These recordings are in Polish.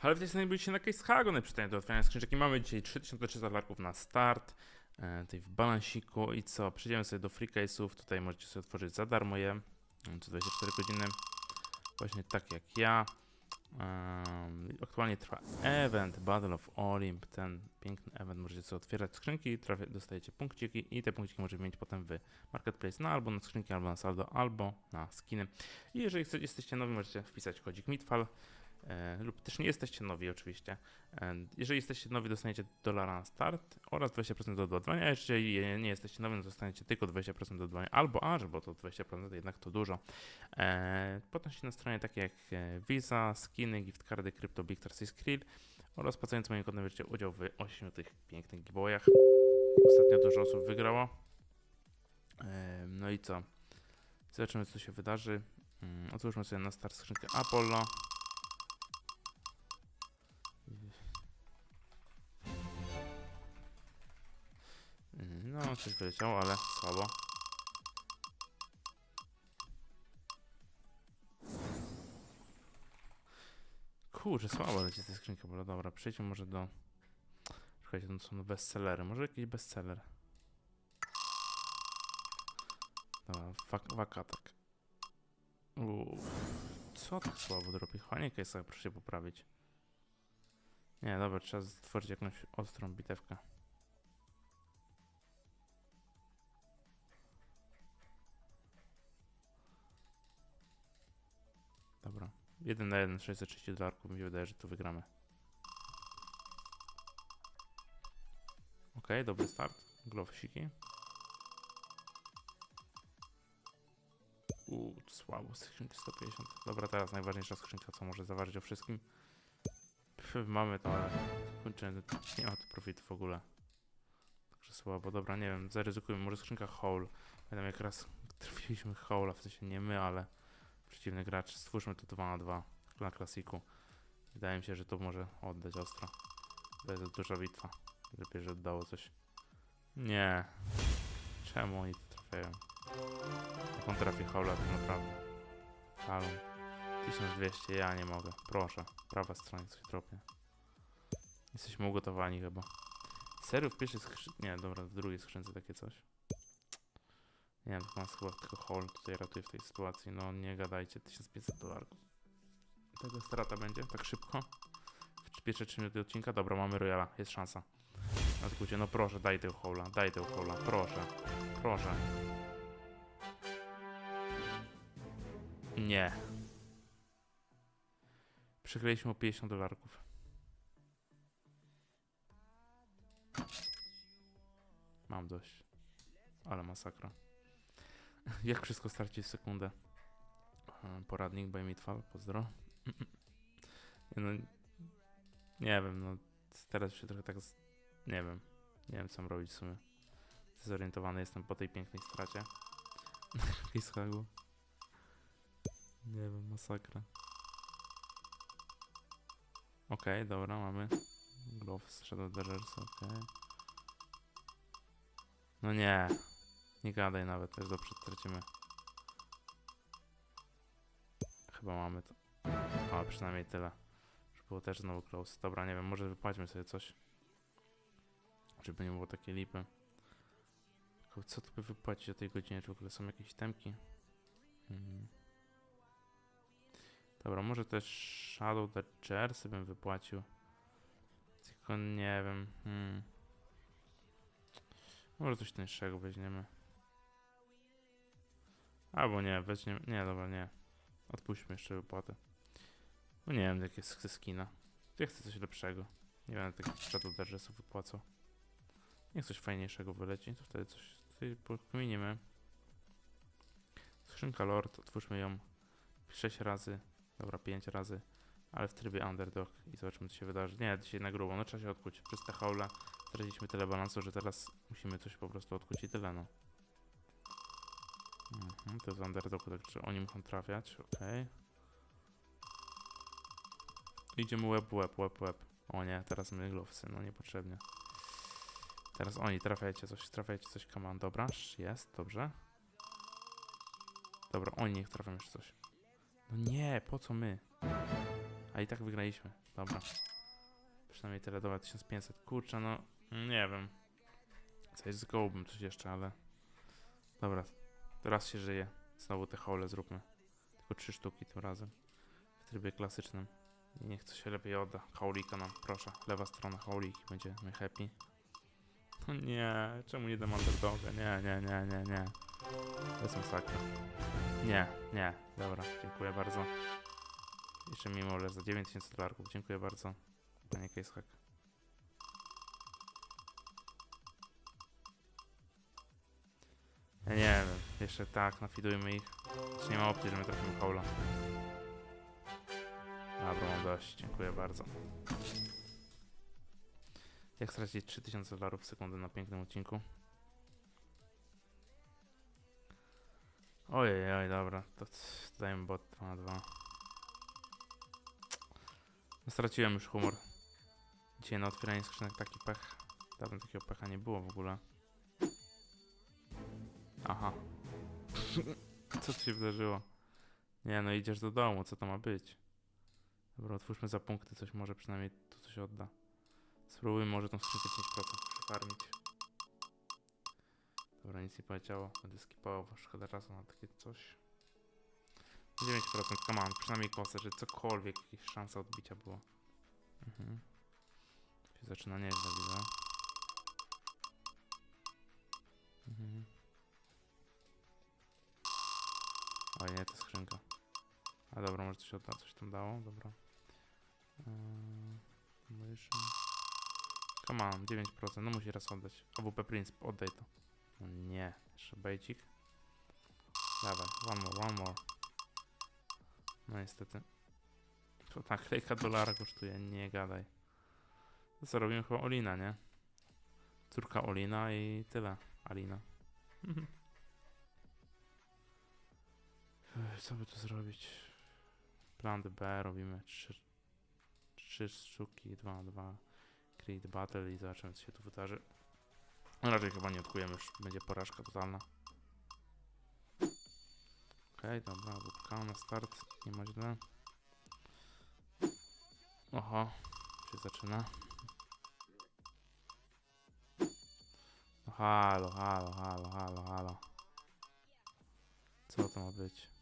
Ale w tej scenie byliście na Case Hago najprzedanie do otwierania skrzyneczek i mamy dzisiaj 3300 dolarków na start. E, tutaj w balansiku i co? Przejdziemy sobie do free case'ów. Tutaj możecie sobie otworzyć za darmo je. Co 24 godziny. Właśnie tak jak ja. Em, aktualnie trwa event Battle of Olymp. Ten piękny event możecie sobie otwierać skrzynki, trafia, dostajecie punkciki i te punkciki możecie mieć potem w Marketplace, no albo na skrzynki, albo na saldo, albo na skiny. I jeżeli chcecie, jesteście nowi, możecie wpisać kodzik Mitfall. E, lub też nie jesteście nowi oczywiście. E, jeżeli jesteście nowi, dostaniecie dolara na start oraz 20% do dodawania, a jeżeli nie jesteście nowi, no dostaniecie tylko 20% do dodawania albo aż, bo to 20% jednak to dużo. E, potem się na stronie takie jak Visa, skiny, gift cardy, Crypto, Big Trust i Skrill oraz płacąc moim kodem bierzecie udział w 8 tych pięknych giveawayach. Ostatnio dużo osób wygrało. No i co? Zobaczymy co się wydarzy. Mm, Otwórzmy sobie na start skrzynkę Apollo. No, coś wyleciało, ale słabo. Kurczę, słabo leci ta skrzynka, bo dobra, przejdźmy może do... Czekajcie, to są bestsellery, może jakiś bestseller. Dobra, wak wakatek. Uff, co tak słabo drobi? Chłanie case'a, proszę się poprawić. Nie, dobra, trzeba stworzyć jakąś ostrą bitewkę. Dobra. 1 na 1, 630 dolarków. Mi się wydaje, że tu wygramy. Ok, dobry start. Glowsiki. Uuu, słabo, skrzynki 150. Dobra, teraz najważniejsza skrzynka, co może zaważyć o wszystkim. Pff, mamy to, ale kurczę, nie ma tu profitu w ogóle. Także słabo, dobra, nie wiem, zaryzykujmy, może skrzynka Hole. Pamiętam jak raz trafiliśmy Hole'a, w sensie nie my, ale przeciwny gracz. Stwórzmy to 2 na 2 na klasiku. Wydaje mi się, że to może oddać ostro. To jest duża bitwa. Lepiej, że oddało coś. Nie. Czemu oni to trafiają? Jak on trafi Howla tak naprawdę. Talon. 1200, ja nie mogę. Proszę. Prawa strona coś dropnie. Jesteśmy ugotowani chyba. Serio w pierwszej skrzynce? Nie, dobra, w drugiej skrzynce takie coś. Nie wiem, to nas chyba tylko Hall tutaj ratuje w tej sytuacji. No nie gadajcie, 1500 dolarów. Tego strata będzie tak szybko. W pierwsze 3 minuty odcinka. Dobra, mamy Royala, jest szansa. Na skrócie, no proszę, daj tego Halla, daj tego Halla, proszę, proszę. Nie. Przegraliśmy o 50 dolarków. Mam dość. Ale masakra. Jak wszystko stracić w sekundę. E, Poradnik by Mitfall, pozdro. Nie, no, nie wiem, no teraz się trochę tak, nie wiem, nie wiem co mam robić w sumie. Zorientowany jestem po tej pięknej stracie. Kishagu. Nie wiem, masakra. Okej, dobra, mamy Gloves, Shadow Dodgers, okej. No nie, nie gadaj nawet, też dobrze tracimy. Chyba mamy to. O, przynajmniej tyle. Że było też znowu close. Dobra, nie wiem, może wypłaćmy sobie coś. Żeby nie było takie lipy. Tylko co tu by wypłacić o tej godzinie? Czy w ogóle są jakieś temki? Hmm. Dobra, może też Shadow Dodgersy bym wypłacił. Tylko nie wiem. Hmm. Może coś tańszego weźmiemy. Albo nie, weźmiemy. Nie, dobra, nie. Odpuśćmy jeszcze wypłatę. No nie wiem, jakie jest skina. Ja chcę coś lepszego. Nie wiem, takich Shadow Dodgersów wypłacał. Niech coś fajniejszego wyleci, to wtedy coś tutaj pokminimy. Skrzynka Lord, otwórzmy ją 6 razy, dobra 5 razy, ale w trybie underdog i zobaczymy co się wydarzy. Nie, dzisiaj na grubo, no trzeba się odkuć. Przez te haule straciliśmy tyle balansu, że teraz musimy coś po prostu odkuć i tyle no. Mhm, to jest underdog, także oni muszą trafiać, okej. Idziemy łeb, łeb, łeb, łeb. O nie, teraz my glowsy, no niepotrzebnie. Teraz oni, trafiajcie coś, trafiajcie coś, on, dobra, jest, dobrze. Dobra, oni niech trafią jeszcze coś. No nie, po co my? A i tak wygraliśmy. Dobra. Przynajmniej tyle, dobra, 1500. Kurczę, no, nie wiem. Zgołbym coś jeszcze, ale... Dobra, teraz się żyje. Znowu te hole zróbmy. Tylko trzy sztuki tym razem. W trybie klasycznym. Niech to się lepiej odda. Haulika nam, proszę. Lewa strona hauliki, będziemy happy. No nie, czemu nie dam underdoga? Nie, nie, nie, nie, nie. To jest masakra. Nie, nie, dobra, dziękuję bardzo. Jeszcze mimo, że za 9000 dolarków, dziękuję bardzo. Panie. Ja nie wiem, jeszcze tak, nafidujmy ich. Czy nie ma opcji, że my trafimy Paula. Dobra, mam dość, dziękuję bardzo. Jak stracić 3000 dolarów w sekundę na pięknym odcinku? Ojej, oj, dobra, to dajmy bot 2 na 2. No, straciłem już humor. Dzisiaj na otwieranie skrzynek taki pech. Dawno takiego pecha nie było w ogóle. Aha. Co się wydarzyło? Nie no, idziesz do domu, co to ma być? Dobra, otwórzmy za punkty, coś może przynajmniej tu coś odda. Spróbujmy może tą skrzynkę 5% przefarmić. Dobra, nic nie poleciało. Będę skipował, bo szkoda czasu na takie coś. 9%, come on, przynajmniej kosę, że cokolwiek, jakieś szansa odbicia było. Mhm. Się zaczyna nieźle, widzę. Nie, to skrzynka. A dobra, może coś, coś tam dało, dobra. Combination. Come on, 9%, no musi raz oddać. AWP Prince, oddaj to. O nie, jeszcze bejcik. Dawaj, one more, one more. No niestety. To ta klejka dolara kosztuje, nie gadaj. To co, robimy chyba Olina, nie? Córka Olina i tyle. Alina. Co by tu zrobić? Plan B robimy 3, 3 sztuki, 2 2 Creed Battle i zobaczymy co się tu wydarzy. Raczej chyba nie odkujemy już, będzie porażka totalna. Okej, dobra, łupka na start, nie ma źle. Oho, się zaczyna. No halo, halo, halo, halo, halo. Co to ma być?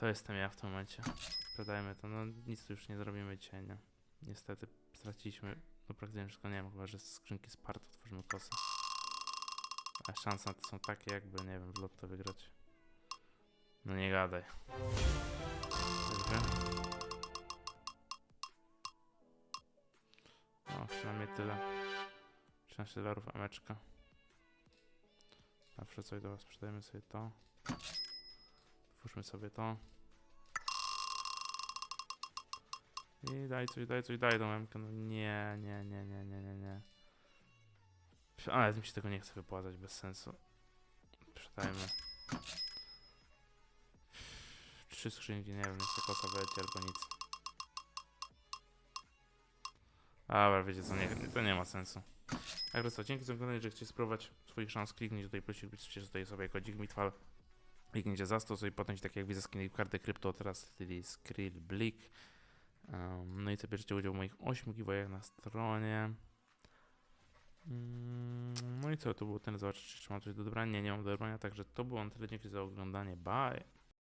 To jestem ja w tym momencie. Sprzedajmy to, no nic tu już nie zrobimy dzisiaj, nie? Niestety straciliśmy, no praktycznie wszystko, nie wiem, chyba, że z skrzynki Sparta otworzymy kosę. A szanse to są takie, jakby, nie wiem, w lotto wygrać. No nie gadaj. Dobrze. No, przynajmniej tyle. 13 dolarów ameczka. Zawsze coś do was sprzedajemy sobie to. Twórzmy sobie to. I daj coś, daj coś, daj tą memkę. No nie, nie, nie, nie, nie, nie, nie. Ale mi się tego nie chce wypłacać bez sensu. Sprzedajmy. Trzy skrzynki, nie wiem, ta kosa wleci albo nic. Dobra, wiecie co, nie, to nie ma sensu. Także co, dzięki za oglądanie, jeżeli chcecie spróbować swoich szans, kliknijcie tutaj, prosimy, piszcie tutaj sobie kodzik Mitfall. Kliknijcie zastos i potem tak jak widzę skiny karty krypto teraz, czyli Skrill Blick. Um, no i co bierzecie udział w moich 8 giveawayach na stronie. Mm, No i co, to było tyle. Zobaczyć, czy mam coś do dobrania. Nie, nie mam do dobrania, także to było na tyle. Dzięki za oglądanie. Bye.